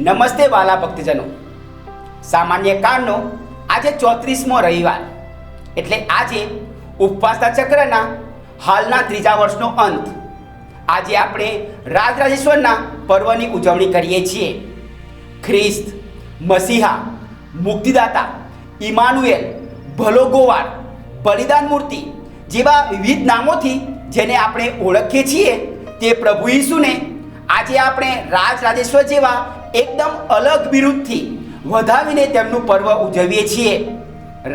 નમસ્તે વાલા ભક્તજનો. સામાન્ય કાળનો આજે ચોત્રીસમો રવિવાર. એટલે આજે ઉપવાસના ચક્રના હાલના ત્રીજા વર્ષનો અંત. આજે આપણે રાજરાજેશ્વરના પર્વની ઉજવણી કરીએ છીએ. ખ્રિસ્ત, મસીહા, મુક્તિદાતા ઇમાનુએલ ભલો ગોવાળ, બલિદાન મૂર્તિ જેવા વિવિધ નામોથી જેને આપણે ઓળખીએ છીએ તે પ્રભુ ઈસુને આજે આપણે રાજ રાજેશ્વર જેવા એકદમ અલગ બિરુદથી વધાવીને તેમનું પર્વ ઉજવીએ છીએ.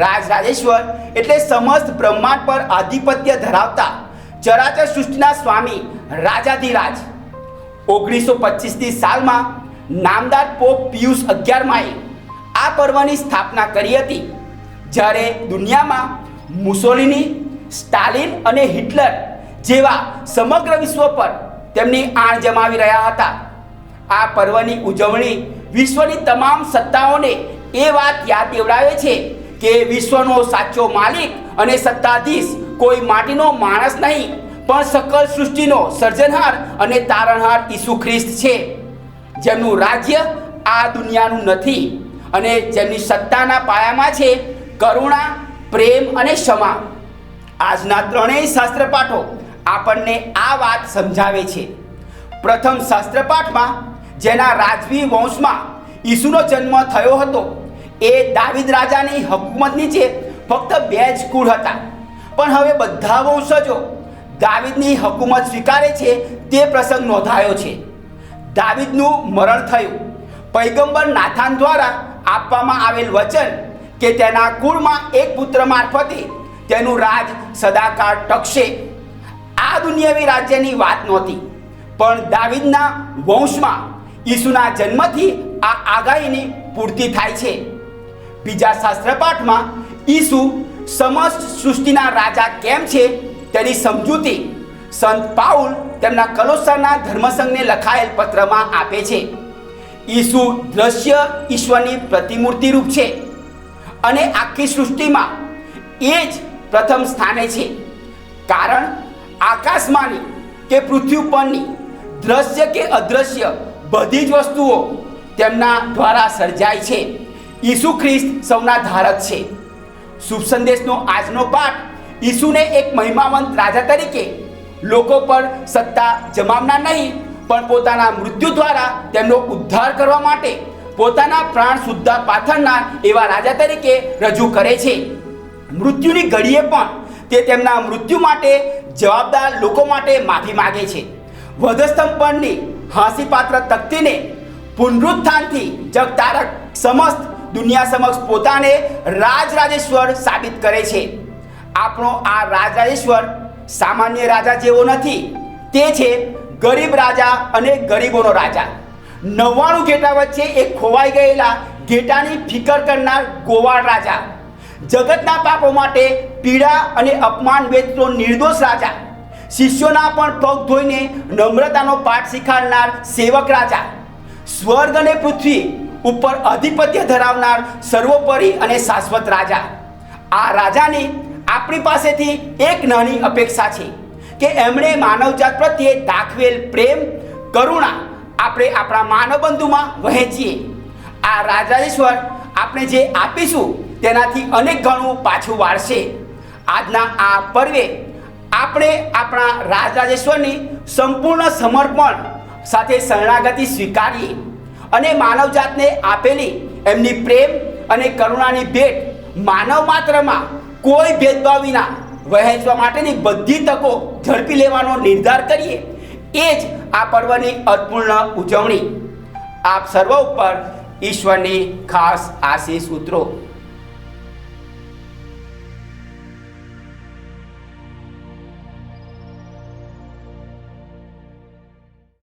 રાજ રાજેશ્વર એટલે સમસ્ત બ્રહ્માંડ પર આધિપત્ય ધરાવતા ચરાચર સૃષ્ટિના સ્વામી રાજાધિરાજ. ઓગણીસો પચીસની સાલમાં નામદાર પોપ પિયુષ અગિયારમાએ આ પર્વની સ્થાપના કરી હતી. જ્યારે દુનિયામાં મુસોલિની, સ્ટાલિન અને હિટલર જેવા સમગ્ર વિશ્વ પર તેમની આણ જમાવી રહ્યા હતા. આ પર્વની ઉજવણી વિશ્વની તમામ સત્તાઓને એ વાત યાદ દેવડાવે છે કે વિશ્વનો સાચો માલિક અને સત્તાધીશ કોઈ માટીનો માણસ નહીં, પણ સકલ સૃષ્ટિનો સર્જનહાર અને તારણહાર ઈસુ ખ્રિસ્ત છે. જેમનું રાજ્ય આ દુનિયાનું નથી અને જેમની સત્તાના પાયામાં છે કરુણા, પ્રેમ અને ક્ષમા. આજના ત્રણેય શાસ્ત્રપાઠો આપણને આ વાત સમજાવે છે. પ્રથમ શાસ્ત્રપાઠમાં જેના રાજવી વંશમાં ઈસુનો જન્મ થયો હતો, એ દાવિદ રાજાની હકુમત નીચે ફક્ત બે જ કુળ હતા. પણ હવે બધા વંશજો દાવિદની હકુમત સ્વીકારે છે, તે પ્રસંગ નોંધાયો છે. દાવિદનું મરણ થયું. પૈગંબર નાથાન દ્વારા આપવામાં આવેલ વચન કે તેના કુળમાં એક પુત્ર મારફતે તેનું રાજ સદાકાળ ટકશે. આ દુનિયાવી રાજ્યની વાત નહોતી. પણ દાવિદના વંશમાં ઈસુના જન્મથી આ આગાહીની પૂર્તિ થાય છે. બીજા શાસ્ત્રપાઠમાં ઈસુ સમસ્ત સૃષ્ટિના રાજા કેમ છે તેની સમજૂતી સંત પાઉલ તેમના કલોસાના ધર્મસંઘને લખાયેલ પત્રમાં આપે છે. ઈસુ દ્રશ્ય ઈશ્વરની પ્રતિમૂર્તિ રૂપ છે અને આખી સૃષ્ટિમાં એ જ પ્રથમ સ્થાને છે. કારણ આકાશમાંની કે પૃથ્વી ઉપરની દ્રશ્ય કે અદ્રશ્ય બધી જ વસ્તુઓ તેમના દ્વારા સર્જાય છે. ઈસુ ખ્રિસ્ત સૌના ધારક છે. શુભ સંદેશનો આજનો પાઠ ઈસુને એક મહિમાવંત રાજા તરીકે લોકો પર સત્તા જમાવનાર નહીં, પણ પોતાના મૃત્યુ દ્વારા તેમનો ઉદ્ધાર કરવા માટે પોતાના પ્રાણ સુદ્ધા પાથરનાર એવા રાજા તરીકે રજૂ કરે છે. મૃત્યુની ઘડીએ પણ તે તેમના મૃત્યુ માટે જવાબદાર લોકો માટે માફી માગે છે. વધસ્તંભ પરની હાંસીપાત્ર તકતીને પુનરુત્થાનથી જગતારક સમસ્ત દુનિયા સમક્ષ પોતાને રાજરાજેશ્વર સાબિત કરે છે. આપણો આ રાજરાજેશ્વર સામાન્ય રાજા જેવો નથી. તે છે ગરીબ રાજા અને ગરીબોનો રાજા. નવ્વાણું ઘેટા વચ્ચે એક ખોવાઈ ગયેલા ઘેટાની ફિકર કરનાર ગોવાળ રાજા. જગતના પાપો માટે પીડા અને અપમાન વેચતો નિર્દોષ રાજા. શિષ્યોના પણ પગ ધોઈને નમ્રતાનો પાઠ શીખાડનાર સેવક રાજા. સ્વર્ગ અને પૃથ્વી ઉપર આધિપત્ય ધરાવનાર સર્વોપરી અને શાશ્વત રાજા. આ રાજાની આપણી પાસેથી એક નાની અપેક્ષા છે કે એમણે માનવજાત પ્રત્યે દાખવેલ પ્રેમ, કરુણા આપણે આપણા માનવ બંધુમાં વહેંચીએ. આ રાજાશ્વર આપણે જે આપીશું તેનાથી અનેક ગણું પાછું વાળશે. આજના આ પર્વે આપણે આપણા રાજરાજેશ્વરની સંપૂર્ણ સમર્પણ સાથે શરણાગતિ સ્વીકારીએ અને માનવજાતને આપેલી એમની પ્રેમ અને કરુણાની ભેટ માનવ માત્રમાં કોઈ ભેદભાવ વિના વહેંચવા માટેની બધી તકો ઝડપી લેવાનો નિર્ધાર કરીએ. એ જ આ પર્વની અર્થપૂર્ણ ઉજવણી. આપ સર્વ ઉપર ઈશ્વરની ખાસ આશીષ ઉતરો.